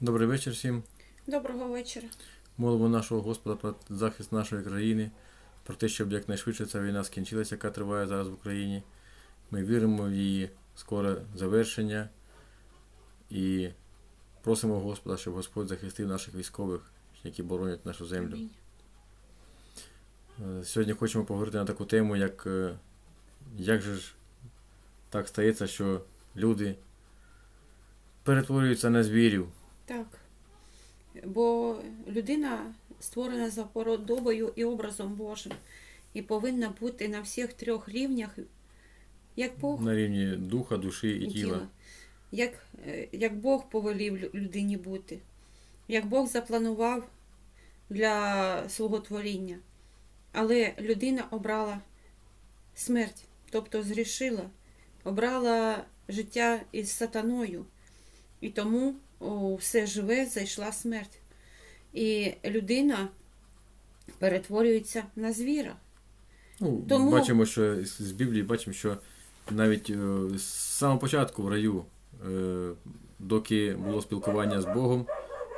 Добрий вечір всім. Доброго вечора. Молимо нашого Господа про захист нашої країни, про те, щоб якнайшвидше ця війна скінчилася, яка триває зараз в Україні. Ми віримо в її скоре завершення і просимо Господа, щоб Господь захистив наших військових, які боронять нашу землю. Амінь. Е, Сьогодні хочемо поговорити на таку тему, як, е, як же ж так стається, що люди перетворюються на звірів. Так. Бо людина створена за подобою і образом Божим і повинна бути на всіх трьох рівнях, як Бог на рівні духа, душі і і тіла. тіла. Як, е, як Бог повелів людині бути, як Бог запланував для свого творіння. Але людина обрала смерть, тобто зрішила, обрала життя із сатаною. І тому у все живе зайшла смерть. І людина перетворюється на звіра. Ну, Тому- Бачимо, що з Біблії бачимо, що навіть е, з самого початку в раю, е, доки було спілкування з Богом,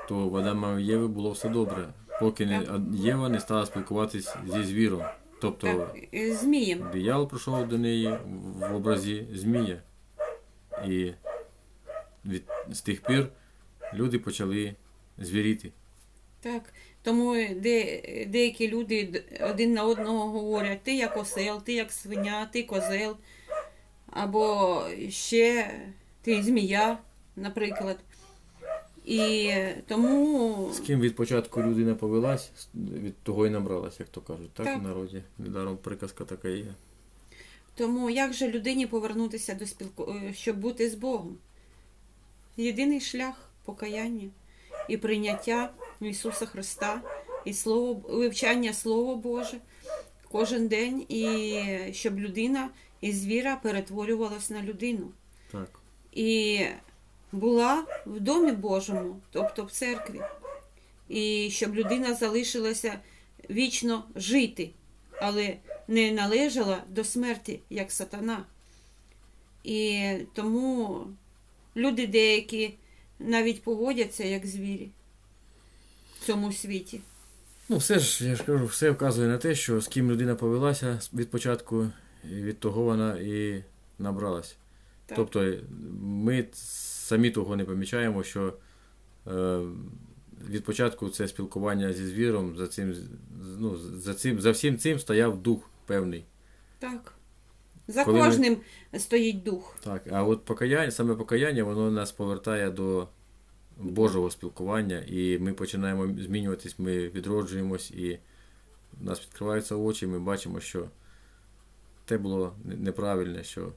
то в Адама і Єви було все добре, поки не. Єва не стала спілкуватись зі звіром. Тобто Так, і змієм. диявол прийшов до неї в образі змія. І від, з тих пір люди почали звіріти. Так. Тому де, деякі люди один на одного говорять, ти як осел, ти як свиня, ти козел. Або ще ти змія, наприклад. І тому З ким від початку людина повелась, від того і набралась, як то кажуть, так, Так. в народі. Недаром приказка така є. Тому як же людині повернутися до спілку, е, щоб бути з Богом? Єдиний шлях покаяння і прийняття Ісуса Христа, і слово, вивчання Слова Боже кожен день, і щоб людина із звіра перетворювалась на людину. Так. І була в домі Божому, тобто в церкві. І щоб людина залишилася вічно жити, але не належала до смерті, як сатана. І тому люди деякі навіть поводяться як звірі в цьому світі. Ну, все ж, я ж кажу, все вказує на те, що з ким людина повелася від початку, від того вона і набралась. Так. Тобто ми самі того не помічаємо, що е, від початку це спілкування зі звіром, за цим, ну, за цим, за всім цим стояв дух певний. Так. За Коли ми- кожним стоїть дух. Так, а от покаяння, саме покаяння, воно нас повертає до Божого спілкування, і ми починаємо змінюватись, ми відроджуємось, і в нас відкриваються очі, ми бачимо, що те було не- неправильне, що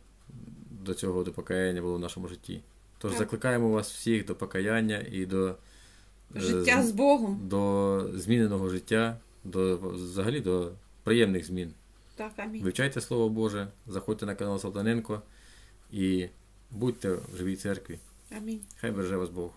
до цього до покаяння було в нашому житті. Тож Так. закликаємо вас всіх до покаяння і до, е, Життя з Богом. до зміненого життя, до взагалі до приємних змін. Так, амінь. Вивчайте Слово Боже, заходьте на канал Салтаненко і будьте в живій церкві. Амінь. Хай береже вас Бог.